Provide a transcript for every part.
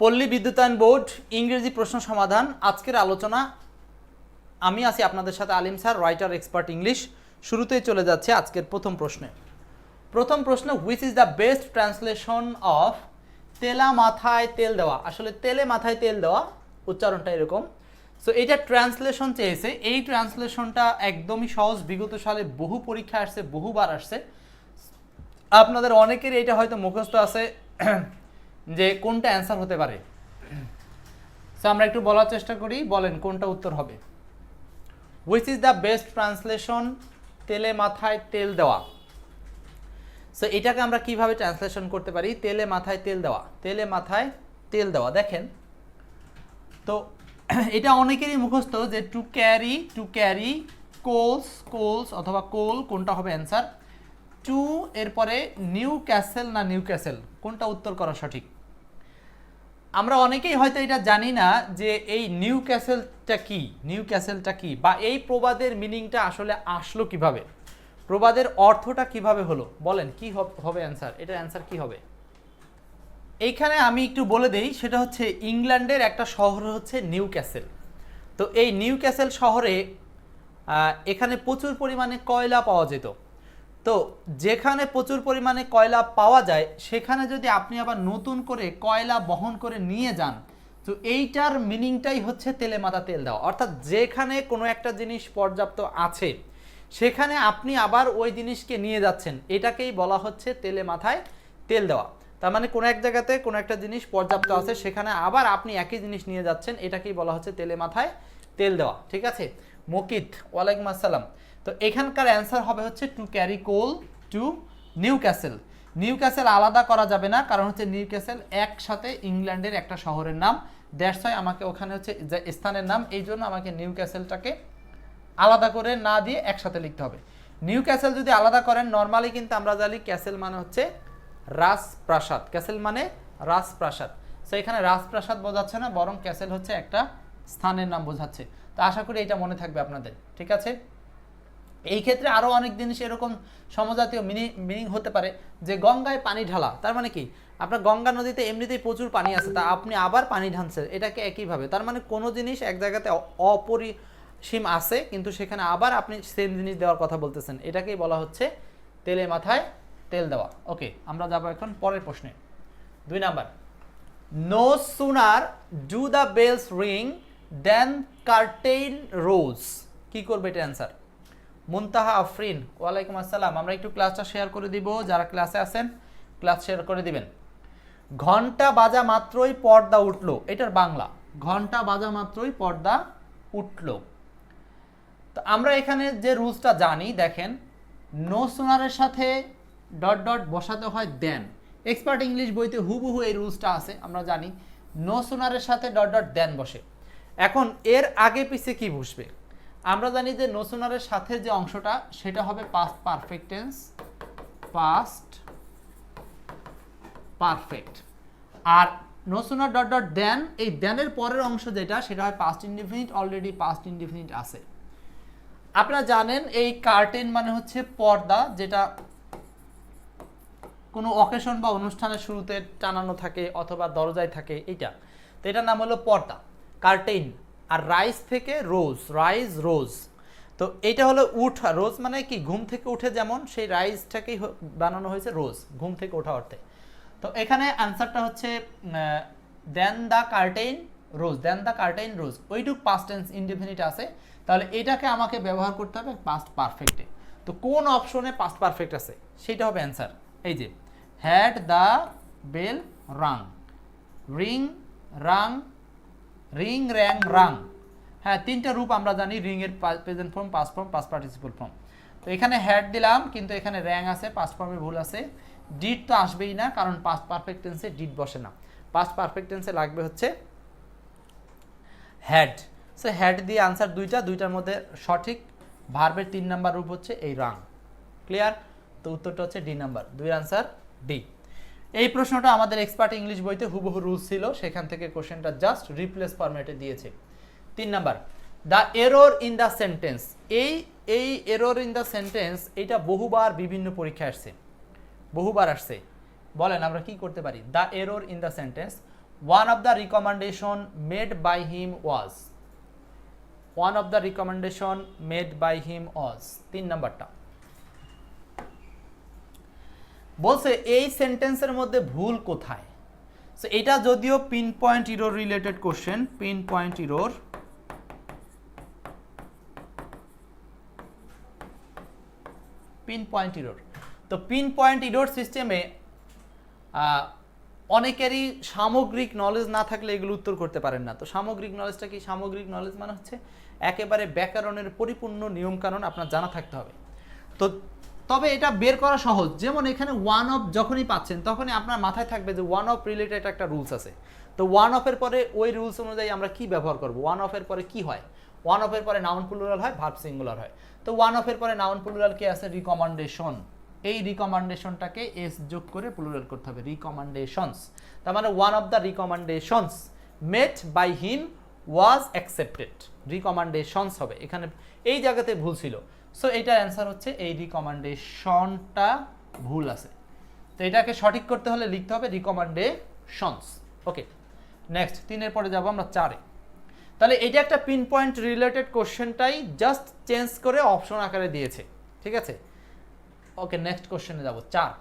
পল্লী বিদ্যুতায়ন বোর্ড, ইংরেজি প্রশ্ন সমাধান, আজকের আলোচনা। আমি আছি আপনাদের সাথে Alim sir, writer expert English. শুরুতেই চলে যাচ্ছে আজকের প্রথম প্রশ্নে। প্রথম প্রশ্ন which is the best translation of তেলা মাথায় তেল দেওয়া? আসলে তেলে মাথায় তেল দেওয়া উচ্চারণটা এরকম। সো এটা ট্রান্সলেশন চেয়েছে। এই ট্রান্সলেশনটা একদমই সহজ, বিগত সালে বহু পরীক্ষা আসছে, বহুবার আসছে। আপনাদের অনেকেরই এটা হয়তো মুখস্থ আছে। যে কোনটা অ্যান্সার হতে পারে। সো আমরা একটু বলার চেষ্টা করি, বলেন কোনটা উত্তর হবে। Which is the best translation তেলে মাথায় তেল দেওয়া। সো এটাকে আমরা কীভাবে ট্রান্সলেশন করতে পারি? তেলে মাথায় তেল দেওয়া। তেলে মাথায় তেল দেওয়া। দেখেন, তো এটা অনেকেরই মুখস্থ যে to carry to carry coals coals অথবা কোল কোনটা হবে অ্যান্সার? টু এরপরে নিউ ক্যাসেল না নিউ ক্যাসেল কোনটা উত্তর করা সঠিক? আমরা অনেকেই হয়তো এটা জানি না যে এই নিউ ক্যাসেলটা কি? নিউ ক্যাসেলটা কি? বা এই প্রবাদের মিনিংটা আসলে আসলো কীভাবে? প্রবাদের অর্থটা কীভাবে হলো? বলেন, কি হবে অ্যান্সার এটা অ্যান্সার কি হবে? এইখানে আমি একটু বলে দেই, সেটা হচ্ছে ইংল্যান্ডের একটা শহর হচ্ছে নিউ ক্যাসেল তো এই নিউ ক্যাসেল শহরে এখানে প্রচুর পরিমাণে কয়লা পাওয়া যেত। তো যেখানে প্রচুর পরিমাণে কয়লা পাওয়া যায়, সেখানে যদি আপনি আবার নতুন করে কয়লা বহন করে নিয়ে যান, তো এইটার মিনিংটাই হচ্ছে তেলে মাথা তেল দেওয়া। অর্থাৎ যেখানে কোনো একটা জিনিস পর্যাপ্ত আছে, সেখানে আপনি আবার ওই জিনিসকে নিয়ে যাচ্ছেন। এটাকেই বলা হচ্ছে তেলে মাথায় তেল দেওয়া। তার মানে কোনো এক জায়গাতে কোনো একটা জিনিস পর্যাপ্ত আছে, সেখানে আবার আপনি একই জিনিস নিয়ে যাচ্ছেন, এটাকেই বলা হচ্ছে তেলে মাথায় তেল দেওয়া। ঠিক আছে? মকিত, ওয়ালাইকুম আসসালাম। তো এখানকার অ্যান্সার হবে হচ্ছে to carry coal to Newcastle Newcastle আলাদা করা যাবে না, কারণ হচ্ছে নিউ ক্যাসেল একসাথে ইংল্যান্ডের একটা শহরের নাম। দ্যাটস হয় আমাকে ওখানে হচ্ছে স্থানের নাম, এই জন্য আমাকে নিউ ক্যাসেলটাকে আলাদা করে না দিয়ে একসাথে লিখতে হবে। নিউ ক্যাসেল যদি আলাদা করেন নর্মালি কিন্তু আমরা জানি ক্যাসেল মানে হচ্ছে রাজপ্রাসাদ। ক্যাসেল মানে রাজপ্রাসাদ। সো এখানে রাজপ্রাসাদ বোঝাচ্ছে না, বরং ক্যাসেল হচ্ছে একটা স্থানের নাম বোঝাচ্ছে। তো আশা করি এটা মনে থাকবে আপনাদের, ঠিক আছে? এই ক্ষেত্রে আরও অনেক জিনিস এরকম সমজাতীয় মিনি মিনিং হতে পারে যে গঙ্গায় পানি ঢালা, তার মানে কি? আপনার গঙ্গা নদীতে এমনিতেই প্রচুর পানি আছে, তা আপনি আবার পানি ঢালছেন এটাকে একইভাবে? তার মানে কোনো জিনিস এক জায়গাতে অপরিসীম আছে, কিন্তু সেখানে আবার আপনি সেম জিনিস দেওয়ার কথা বলতেছেন, এটাকেই বলা হচ্ছে তেলে মাথায় তেল দেওয়া। ওকে আমরা যাব এখন পরের প্রশ্নে। দুই number. No sooner do the bells ring then curtain rose কি করবে এটা অ্যান্সার মুনতাহা আফরিন, ওয়ালাইকুম আসসালাম। আমরা একটু ক্লাসটা শেয়ার করে দিব, যারা ক্লাসে আছেন ক্লাস শেয়ার করে দিবেন। ঘণ্টা বাজা মাত্রই পর্দা উঠল, এটার বাংলা। ঘণ্টা বাজা মাত্রই পর্দা উঠল। তো আমরা এখানে যে রুলসটা জানি, দেখেন নো সোনারের সাথে ডট ডট বসাতে হয় দেন এক্সপার্ট ইংলিশ বইতে হুবহু এই রুলসটা আছে, আমরা জানি নো সোনারের সাথে ডট ডট দেন বসে। এখন এর আগে পিছে কি বসবে? আমরা জানি যে নো সোনারের সাথে যে অংশটা, সেটা হবে past perfect tense past perfect আর no sooner dot dot then এই দেনের পরের অংশ যেটা, সেটা হয় past indefinite already past indefinite আছে। আপনারা জানেন এই কার্টেন মানে হচ্ছে পর্দা, যেটা কোনো অকেশন বা অনুষ্ঠানের শুরুতে টানানো থাকে অথবা দরজায় থাকে এটা তো এটার নাম হলো পর্দা কার্টেইন আর রাইস থেকে রোজ রাইস রোজ তো এটা হলো উঠা রোজ মানে কি? ঘুম থেকে উঠে যেমন সেই রাইসটাকেই বানানো হয়েছে রোজ ঘুম থেকে ওঠা অর্থে। তো এখানে অ্যান্সারটা হচ্ছে then the curtain rose then the curtain rose ওইটুক past tense indefinite আছে। তাহলে এটাকে আমাকে ব্যবহার করতে হবে পাস্ট পারফেক্টে তো কোন অপশনে পাস্ট পারফেক্ট আছে? সেটা হবে অ্যান্সার এই যে had the bell rang ring rang ring rang rang হ্যাঁ তিনটা রূপ আমরা জানি রিং এর present form past form past participle form তো এখানে হ্যাড দিলাম, কিন্তু এখানে র্যাং আছে পাস্ট ফর্মে ভুল আছে। ডিড তো আসবেই না, কারণ পাস্ট পারফেক্ট টেন্সে ডিড বসে না। পাস্ট পারফেক্ট টেন্সে লাগবে হচ্ছে হ্যাড সো হ্যাড দিয়ে আনসার দুইটা, দুইটার মধ্যে সঠিক ভার্বের তিন নাম্বার রূপ হচ্ছে এই রাং ক্লিয়ার তো উত্তরটা হচ্ছে ডি নাম্বার দুই আনসার ডি এই প্রশ্নটা আমাদের এক্সপার্ট ইংলিশ বইতে হুবহু রুল ছিল, সেখান থেকে কোশ্চেনটা জাস্ট রিপ্লেস ফরম্যাটে দিয়েছে। তিন number the error in the sentence এই এই এরর ইন দ্য সেন্টেন্স এটা বহুবার বিভিন্ন পরীক্ষায় আসছে। বহুবার আসছে। বলেন আমরা কি করতে পারি? The error in the sentence one of the recommendation made by him was one of the recommendation made by him was তিন নাম্বারটা। বলছে এই সেন্টেন্সের মধ্যে ভুল কোথায়? সো এটা যদিও pin point error related question pin point error pin point error তো পিন পয়েন্ট ইরোর সিস্টেমে অনেকেরই সামগ্রিক নলেজ না থাকলে এগুলো উত্তর করতে পারেন না। তো সামগ্রিক নলেজটা কি? সামগ্রিক নলেজ মানে হচ্ছে একেবারে ব্যাকরণের পরিপূর্ণ নিয়মকানুন আপনার জানা থাকতে হবে। তো তবে এটা বের করা সহজ। যেমন এখানে ওয়ান অফ যখনই পাচ্ছেন, তখনই আপনার মাথায় থাকবে যে ওয়ান অফ রিলেটেড একটা রুলস আছে। তো ওয়ান অফের পরে ওই রুলস অনুযায়ী আমরা কি ব্যবহার করব? ওয়ান অফের পরে কি হয়? ওয়ান অফের পরে নাউন প্লুরাল হয় ভার্ব সিঙ্গুলার হয়। তো ওয়ান অফের পরে নাউন প্লুরাল কি আছে? রিকমেন্ডেশন এই রিকমেন্ডেশনটাকে এস যোগ করে প্লুরাল করতে হবে। রিকমেন্ডেশনস তার মানে one of the recommendations made by him was accepted recommendations হবে। এখানে এই জায়গাতে ভুল ছিল। সো এটার অ্যান্সার হচ্ছে এই রিকমেন্ডেশনটা ভুল আছে। তো এটাকে সঠিক করতে হলে লিখতে হবে রিকমেন্ডেশনস ওকে নেক্সট তিনের পরে যাব আমরা চারে। তাহলে এটা একটা পিন পয়েন্ট রিলেটেড কোশ্চেনটাই জাস্ট চেঞ্জ করে অপশন আকারে দিয়েছে, ঠিক আছে? ওকে নেক্সট কোশ্চেনে যাব, চার।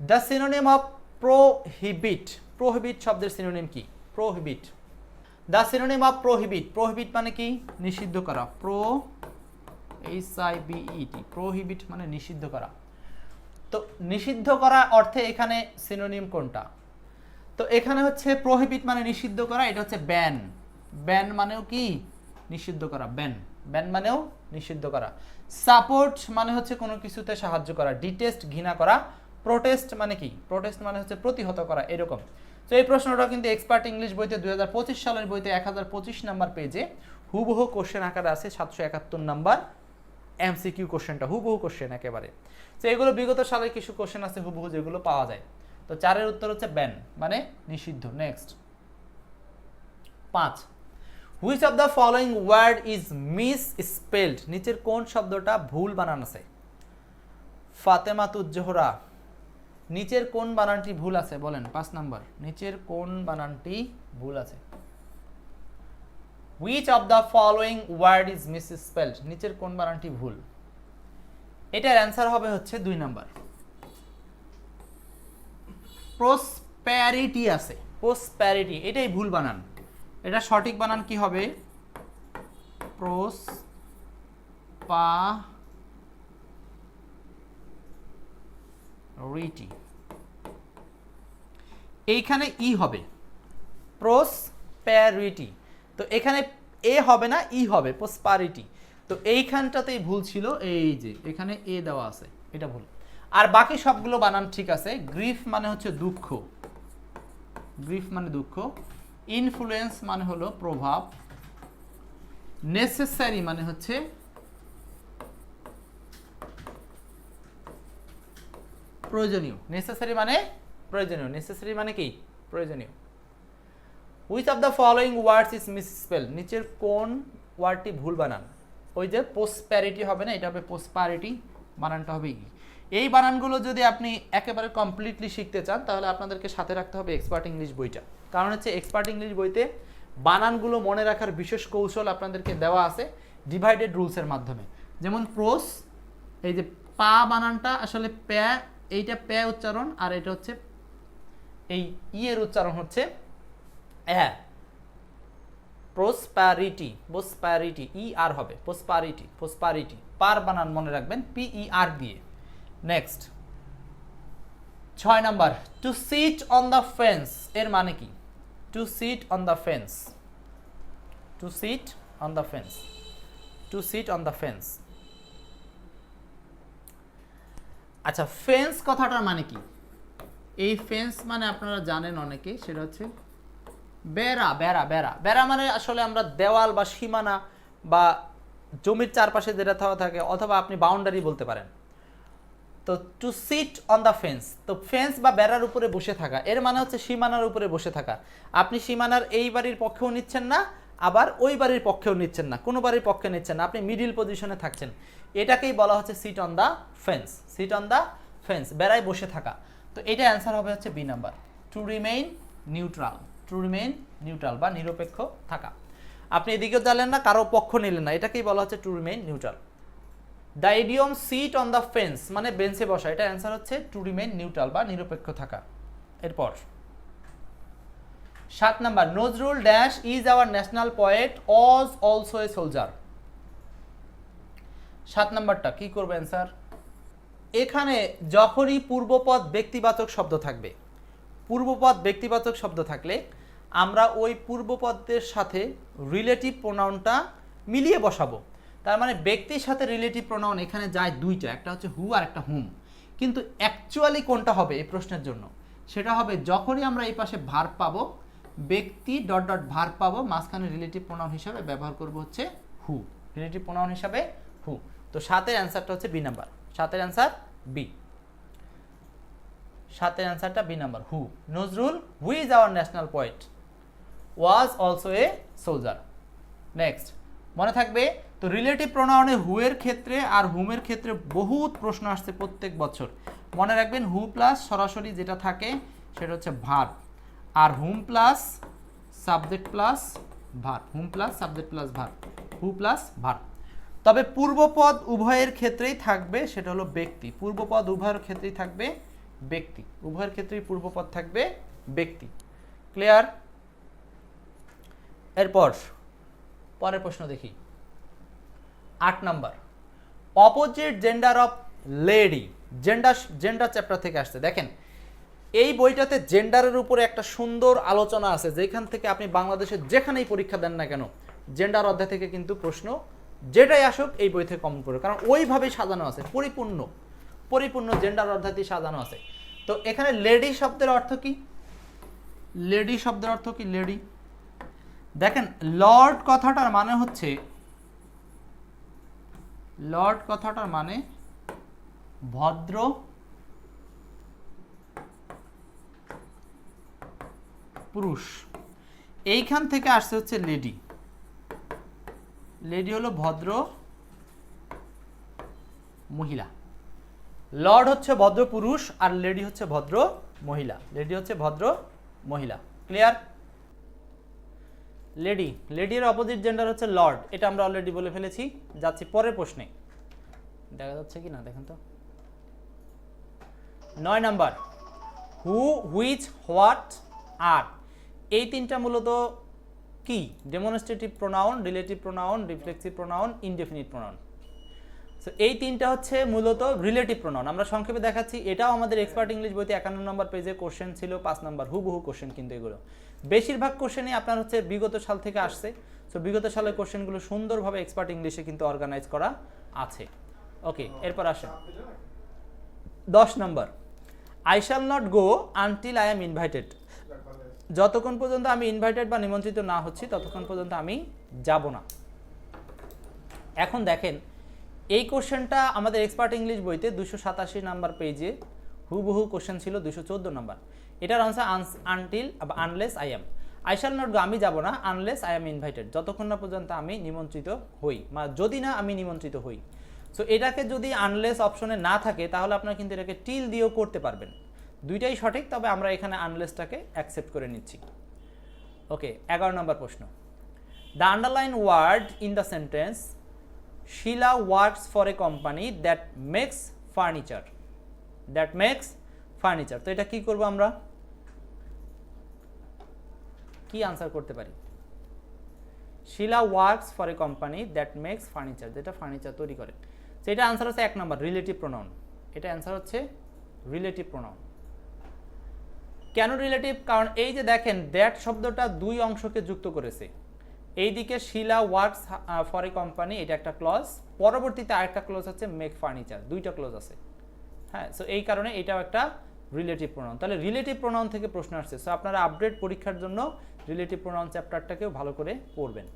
The synonym of prohibit prohibit শব্দের সিনোনিম কি? Prohibit the synonym of prohibit prohibit মানে কি? নিষিদ্ধ করা। Pro H I B I T prohibit মানে নিষিদ্ধ করা। তো নিষিদ্ধ করা অর্থে এখানে সিনোনিম কোনটা? তো এখানে হচ্ছে প্রোহিবিট মানে নিষিদ্ধ করা, এটা হচ্ছে ব্যান ব্যান মানেও কি? নিষিদ্ধ করা ব্যান ব্যান মানেও নিষিদ্ধ করা। সাপোর্ট মানে হচ্ছে কোনো কিছুতে সাহায্য করা ডিটেস্ট ঘৃণা করা। প্রোটেস্ট মানে কি? প্রোটেস্ট মানে হচ্ছে প্রতিহত করা, এরকম। তো এই প্রশ্নটা কিন্তু এক্সপার্ট ইংলিশ বইতে দু হাজার পঁচিশ সালের বইতে এক হাজার পঁচিশ নাম্বার পেজে হুবহু কোশ্চেন আকারে আছে, সাতশো একাত্তর নাম্বার। এমসিকিউ কোশ্চেনটা হুবহু কোশ্চেন একেবারে। তো এগুলো বিগত সালের কিছু কোশ্চেন আছে হুবহু যেগুলো পাওয়া যায়। তো চারের উত্তর হচ্ছে ব্যান মানে নিষিদ্ধ। নেক্সট পাঁচ। Which of the following word is misspelled নিচের কোন শব্দটা ভুল বানান আছে? ফাতেমাতুজ্জোহরা নিচের কোন বানানটি ভুল আছে? বলেন, পাঁচ নাম্বার। নিচের কোন বানানটি ভুল আছে? Which of the following word is misspelled নিচের কোন বানানটি ভুল? এটার অ্যান্সার হবে হচ্ছে দুই নাম্বার। প্রসপ্যারিটি আছে। প্রসপ্যারিটি এটাই ভুল বানান। এটা সঠিক বানান কি হবে? প্রোস পা রিটি এইখানে ই হবে। প্রসপ্যারিটি তো এখানে এ হবে না, ই হবে প্রসপারিটি তো এইখানটাতেই ভুল ছিল, এই যে, এখানে এ দেওয়া আছে, এটা ভুল। আর বাকি সবগুলো বানান ঠিক আছে, গ্রিফ মানে হচ্ছে দুঃখ। গ্রিফ মানে দুঃখ, ইনফ্লুয়েন্স মানে হলো প্রভাব, নেসেসারি মানে হচ্ছে প্রয়োজনীয়। নেসেসারি মানে প্রয়োজনীয়, নেসেসারি মানে কি? প্রয়োজনীয়। Which of the following words is misspell নিচের কোন ওয়ার্ডটি ভুল বানান? ওই যে পোস্টপ্যারিটি হবে না, এটা হবে পোস্টপ্যারিটি বানানটা হবে কি এই বানানগুলো যদি আপনি একেবারে কমপ্লিটলি শিখতে চান, তাহলে আপনাদেরকে সাথে রাখতে হবে এক্সপার্ট ইংলিশ বইটা। কারণ হচ্ছে এক্সপার্ট ইংলিশ বইতে বানানগুলো মনে রাখার বিশেষ কৌশল আপনাদেরকে দেওয়া আছে ডিভাইডেড রুলসের মাধ্যমে। যেমন প্রোস এই যে পা বানানটা আসলে প্যা, এইটা প্যা উচ্চারণ, আর এটা হচ্ছে এই ইয়ের উচ্চারণ হচ্ছে হ্যাঁ প্রসপ্যারিটি প্রসপ্যারিটি ই আর হবে প্রসপারিটি প্রসপারিটি পার বানান মনে রাখবেন পি ই আর দিয়ে নেক্সট ছয় number to sit on the fence এর মানে কি? To sit on the fence to sit on the fence to sit on the fence আচ্ছা ফেন্স কথাটার মানে কি? এই ফেন্স মানে আপনারা জানেন অনেকে, সেটা হচ্ছে বেড়া বেড়া বেড়া। বেড়া মানে আসলে আমরা দেওয়াল বা সীমানা বা জমির চারপাশে যেটা থাকা থাকে, অথবা আপনি বাউন্ডারি বলতে পারেন। তো to sit on the fence তো ফেন্স বা বেড়ার উপরে বসে থাকা, এর মানে হচ্ছে সীমানার উপরে বসে থাকা। আপনি সীমানার এই বাড়ির পক্ষেও নিচ্ছেন না, আবার ওই বাড়ির পক্ষেও নিচ্ছেন না, কোনো বাড়ির পক্ষে নিচ্ছেন না, আপনি মিডিল পজিশনে থাকছেন। এটাকেই বলা হচ্ছে sit on the fence sit on the fence বেড়ায় বসে থাকা। তো এটা অ্যান্সার হবে হচ্ছে B number to remain neutral to remain neutral বা নিরপেক্ষ থাকা। আপনি এদিকেও জানলেন না, কারও পক্ষ নিলেন না। এটাকেই বলা হচ্ছে to remain neutral. The idiom sit on the fence মানে বেঞ্চে বসা। এটা অ্যান্সার হচ্ছে টু রিমেইন নিউট্রাল বা নিরপেক্ষ থাকা। এরপর, সাত number, Nazrul dash is our national poet as also a soldier সাত নাম্বারটা, কি করবে অ্যান্সার এখানে যখনই পূর্বপদ ব্যক্তিবাচক শব্দ থাকবে, পূর্বপদ ব্যক্তিবাচক শব্দ থাকলে আমরা ওই পূর্বপদের সাথে রিলেটিভ প্রোনাউনটা মিলিয়ে বসাবো। তার মানে ব্যক্তির সাথে রিলেটিভ প্রোনাউন এখানে যায় দুইটা, একটা হচ্ছে হু আর একটা হুম কিন্তু অ্যাকচুয়ালি কোনটা হবে এই প্রশ্নের জন্য? সেটা হবে যখনই আমরা এই পাশে ভার পাবো, ব্যক্তি ডট ডট ভার পাবো, মাঝখানে রিলেটিভ প্রোনাউন হিসাবে ব্যবহার করব হচ্ছে হু রিলেটিভ প্রোনাউন হিসাবে হু তো সাতের অ্যান্সারটা হচ্ছে বি নাম্বার সাতের অ্যান্সার বি সাতের অ্যান্সারটা B number who Nazrul who is our national poet was also a soldier next মনে থাকবে, তো রিলেটিভ প্রোনাউনে হু এর ক্ষেত্রে আর হুমের ক্ষেত্রে বহুত প্রশ্ন আসছে প্রত্যেক বছর। মনে রাখবেন হু প্লাস সরাসরি যেটা থাকে, সেটা হচ্ছে ভার। আর whom plus subject plus verb. Whom plus subject plus ভার। Who plus verb. তবে পূর্বপদ উভয়ের ক্ষেত্রেই থাকবে, সেটা হলো ব্যক্তি। পূর্বপদ উভয়ের ক্ষেত্রেই থাকবে ব্যক্তি। উভয়ের ক্ষেত্রেই পূর্বপদ থাকবে ব্যক্তি। ক্লিয়ার এরপর, পরের প্রশ্ন দেখি। আট number opposite gender of lady gender gender chapter থেকে আসছে। দেখেন, এই বইটাতে জেন্ডারের উপরে একটা সুন্দর আলোচনা আছে, যেখান থেকে আপনি বাংলাদেশে যেখানেই পরীক্ষা দেন না কেন জেন্ডার অধ্যায় থেকে কিন্তু প্রশ্ন যেটাই আসুক, এই বই থেকে কমন পড়বে। কারণ ওইভাবেই সাজানো আছে, পরিপূর্ণ পরিপূর্ণ জেন্ডার অধ্যায়টি সাজানো আছে। তো এখানে লেডি শব্দের অর্থ কি? লেডি শব্দের অর্থ কি? লেডি দেখেন, লর্ড কথাটার মানে হচ্ছে, লর্ড কথাটার মানে ভদ্র, পুরুষ। এইখান থেকে আসছে হচ্ছে লেডি। লেডি হলো ভদ্র, মহিলা। লর্ড হচ্ছে ভদ্র পুরুষ আর লেডি হচ্ছে ভদ্র মহিলা। লেডি হচ্ছে ভদ্র মহিলা। ক্লিয়ার? লেডি, লেডির অপোজিট জেন্ডার হচ্ছে লর্ড এটা আমরা অলরেডি বলে ফেলেছি, যাচ্ছি পরের প্রশ্নে। দেখা যাচ্ছে কি না দেখেন তো। নয় নাম্বার হু হুইচ হোয়াট আর এই তিনটা মূলত কি? Demonstrative pronoun relative pronoun reflexive pronoun indefinite pronoun so এই তিনটা হচ্ছে মূলত রিলেটিভ প্রোনাউন আমরা সংক্ষেপে দেখাচ্ছি, এটাও আমাদের এক্সপার্ট ইংলিশ বইতে একান্ন নম্বর পেজে কোশ্চেন ছিল, পাঁচ নম্বর হুবহু কোশ্চেন কিন্তু এগুলো। বেশিরভাগ কোশ্চেনই আপনার হচ্ছে বিগত সাল থেকে আসছে। সো বিগত সালের কোশ্চেনগুলো সুন্দরভাবে এক্সপার্ট ইংলিশে কিন্তু অর্গানাইজ করা আছে। ওকে এরপর আসেন। দশ নম্বর। I shall not go until I am invited যতক্ষণ পর্যন্ত আমি ইনভাইটেড বা নিমন্ত্রিত না হচ্ছি, ততক্ষণ পর্যন্ত আমি যাব না। এখন দেখেন, এই কোশ্চেনটা আমাদের এক্সপার্ট ইংলিশ বইতে দুশো সাতাশি নাম্বার পেজে হুবহু কোশ্চেন ছিল, দুশো চোদ্দ নাম্বার। এটার answer until unless I am I shall not go আমি যাব না আনলেস আই এম ইনভাইটেড যতক্ষণ না পর্যন্ত আমি নিমন্ত্রিত হই, বা যদি না আমি নিমন্ত্রিত হই। সো এটাকে যদি আনলেস অপশনে না থাকে, তাহলে আপনারা কিন্তু এটাকে টিল দিয়েও করতে পারবেন। দুইটাই সঠিক, তবে আমরা এখানে আনলেসটাকে অ্যাকসেপ্ট করে নিচ্ছি। ওকে এগারো নম্বর প্রশ্ন। The underline word in the sentence Shila works for a company that makes furniture that makes furniture তো এটা কি করব আমরা? কি আনসার করতে পারি? Shila works for a company that makes furniture যেটা ফার্নিচার তৈরি করে। সেটা আনসার হচ্ছে এক নম্বর রিলেটিভ প্রোনাউন এটা অ্যান্সার হচ্ছে রিলেটিভ প্রোনাউন কেন রিলেটিভ কারণ এই যে দেখেন দ্যাট শব্দটা দুই অংশকে যুক্ত করেছে। এইদিকে Shila works for a company এটা একটা ক্লজ পরবর্তীতে আরেকটা ক্লজ হচ্ছে মেক ফার্নিচার দুইটা ক্লজ আছে। হ্যাঁ সো এই কারণে এটাও একটা রিলেটিভ প্রোনাউন তাহলে রিলেটিভ প্রোনাউন থেকে প্রশ্ন আসছে। সো আপনারা আপডেট পরীক্ষার জন্য রিলেটিভ প্রোনাউন চ্যাপ্টারটাকেও ভালো করে পড়বেন।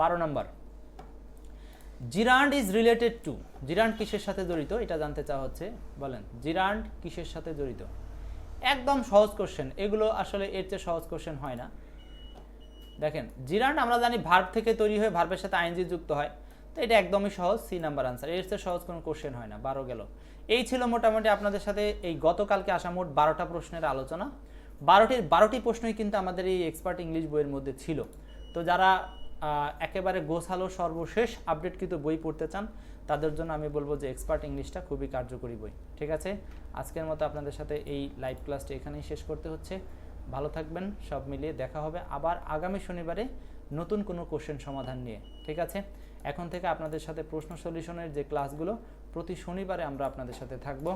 বারো নম্বর। Gerund is related to gerund কিসের সাথে জড়িত? এটা জানতে চাওয়া হচ্ছে। বলেন, জিরান্ড কিসের সাথে জড়িত? একদম সহজ কোশ্চেন এগুলো আসলে এর চেয়ে সহজ কোশ্চেন হয় না। দেখেন, জিরান্ড আমরা জানি ভার্ব থেকে তৈরি হয়ে ভার্বের সাথে আইনজি যুক্ত হয়। তো এটা একদমই সহজ সি নাম্বার আনসার। এর চেয়ে সহজ কোনো কোশ্চেন হয় না, বারো গেল। এই ছিল মোটামুটি আপনাদের সাথে এই গতকালকে আসা মোট বারোটা প্রশ্নের আলোচনা। বারোটির বারোটি প্রশ্নই কিন্তু আমাদের এই এক্সপার্ট ইংলিশ বইয়ের মধ্যে ছিল। তো যারা একেবারে গোছালো সর্বশেষ আপডেটকৃত বই পড়তে চান, তাদের জন্য আমি বলব যে এক্সপার্ট ইংলিশটা খুবই কার্যকরী বই। ঠিক আছে? আজকের মতো আপনাদের সাথে এই লাইভ ক্লাসটি এখানেই শেষ করতে হচ্ছে। ভালো থাকবেন, সব মিলিয়ে দেখা হবে আবার আগামী শনিবারে নতুন কোনো কোশ্চেন সমাধান নিয়ে। ঠিক আছে? এখন থেকে আপনাদের সাথে প্রশ্ন সলিউশনের যে ক্লাসগুলো, প্রতি শনিবারে আমরা আপনাদের সাথে থাকব।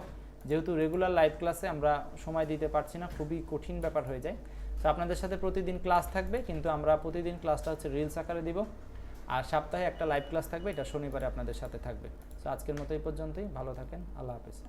যেহেতু রেগুলার লাইভ ক্লাসে আমরা সময় দিতে পারছি না, খুবই কঠিন ব্যাপার হয়ে যায়। তো আপনাদের সাথে প্রতিদিন ক্লাস থাকবে, কিন্তু আমরা প্রতিদিন ক্লাসটা হচ্ছে রিলস আকারে দিব। আর সপ্তাহে একটা লাইভ ক্লাস থাকবে, এটা শনিবারে আপনাদের সাথে থাকবে। তো আজকের মতো এই পর্যন্তই, ভালো থাকেন, আল্লাহ হাফেজ।